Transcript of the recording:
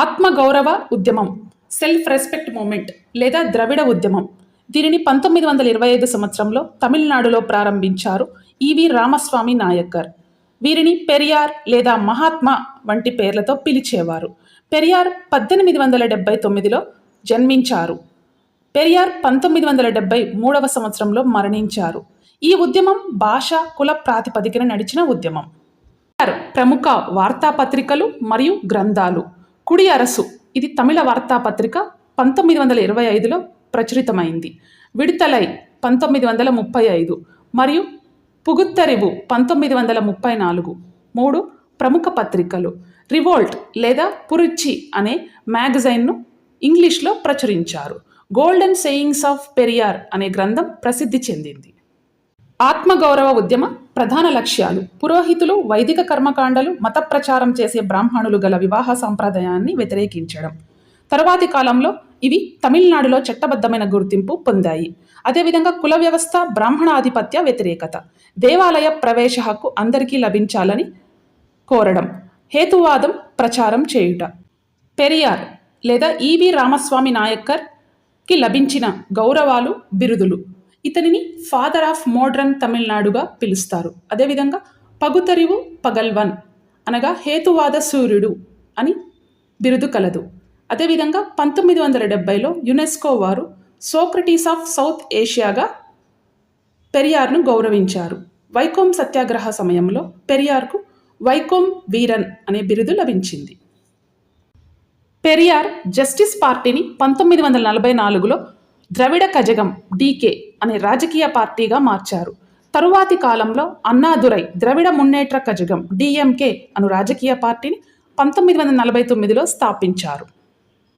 ఆత్మగౌరవ ఉద్యమం self respect moment లేదా ద్రవిడ ఉద్యమం. దీనిని పంతొమ్మిది వందల ఇరవై ఐదు సంవత్సరంలో తమిళనాడులో ప్రారంభించారు ఈవి రామస్వామి నాయక్కర్. వీరిని పెరియార్ లేదా మహాత్మా వంటి పేర్లతో పిలిచేవారు. పెరియార్ పద్దెనిమిది వందల డెబ్బై తొమ్మిదిలో జన్మించారు. పెరియార్ పంతొమ్మిది వందల డెబ్బై మూడవ సంవత్సరంలో మరణించారు. ఈ ఉద్యమం భాష కుల ప్రాతిపదికన నడిచిన ఉద్యమం. ప్రముఖ వార్తాపత్రికలు మరియు గ్రంథాలు. కుడి అరసు ఇది తమిళ వార్తాపత్రిక పంతొమ్మిది వందల ఇరవై ఐదులో ప్రచురితమైంది. విడుదలై పంతొమ్మిది వందల ముప్పై ఐదు మరియు పుగుత్తరివు పంతొమ్మిది వందల ముప్పై నాలుగు. మూడు ప్రముఖ పత్రికలు. రివోల్ట్ లేదా పురుచి అనే మ్యాగజైన్ను ఇంగ్లీష్లో ప్రచురించారు. గోల్డెన్ సేయింగ్స్ ఆఫ్ పెరియార్ అనే గ్రంథం ప్రసిద్ధి చెందింది. ఆత్మగౌరవ ఉద్యమ ప్రధాన లక్ష్యాలు. పురోహితులు వైదిక కర్మకాండలు మత ప్రచారం చేసే బ్రాహ్మణులు గల వివాహ సాంప్రదాయాన్ని వ్యతిరేకించడం. తరువాతి కాలంలో ఇవి తమిళనాడులో చట్టబద్ధమైన గుర్తింపు పొందాయి. అదేవిధంగా కుల వ్యవస్థ బ్రాహ్మణ ఆధిపత్య వ్యతిరేకత. దేవాలయ ప్రవేశ హక్కు అందరికీ లభించాలని కోరడం. హేతువాదం ప్రచారం చేయుట. పెరియార్ లేదా ఈవి రామస్వామి నాయక్కర్కి లభించిన గౌరవాలు బిరుదులు. ఇతనిని ఫాదర్ ఆఫ్ మోడ్రన్ తమిళనాడుగా పిలుస్తారు. అదేవిధంగా పగుతరివు పగల్వన్ అనగా హేతువాద సూర్యుడు అని బిరుదు కలదు. అదేవిధంగా పంతొమ్మిది వందల డెబ్బైలో యునెస్కో వారు సోక్రటీస్ ఆఫ్ సౌత్ ఏషియాగా పెరియార్ను గౌరవించారు. వైకోమ్ సత్యాగ్రహ సమయంలో పెరియార్కు వైకోమ్ వీరన్ అనే బిరుదు లభించింది. పెరియార్ జస్టిస్ పార్టీని పంతొమ్మిది వందల నలభై నాలుగులో ద్రవిడ కజగం డీకే అనే రాజకీయ పార్టీగా మార్చారు. తరువాతి కాలంలో అన్నాదురై ద్రవిడ మున్నేట్ర కజగం డిఎంకే అను రాజకీయ పార్టీని పంతొమ్మిది వందల నలభై తొమ్మిదిలో స్థాపించారు.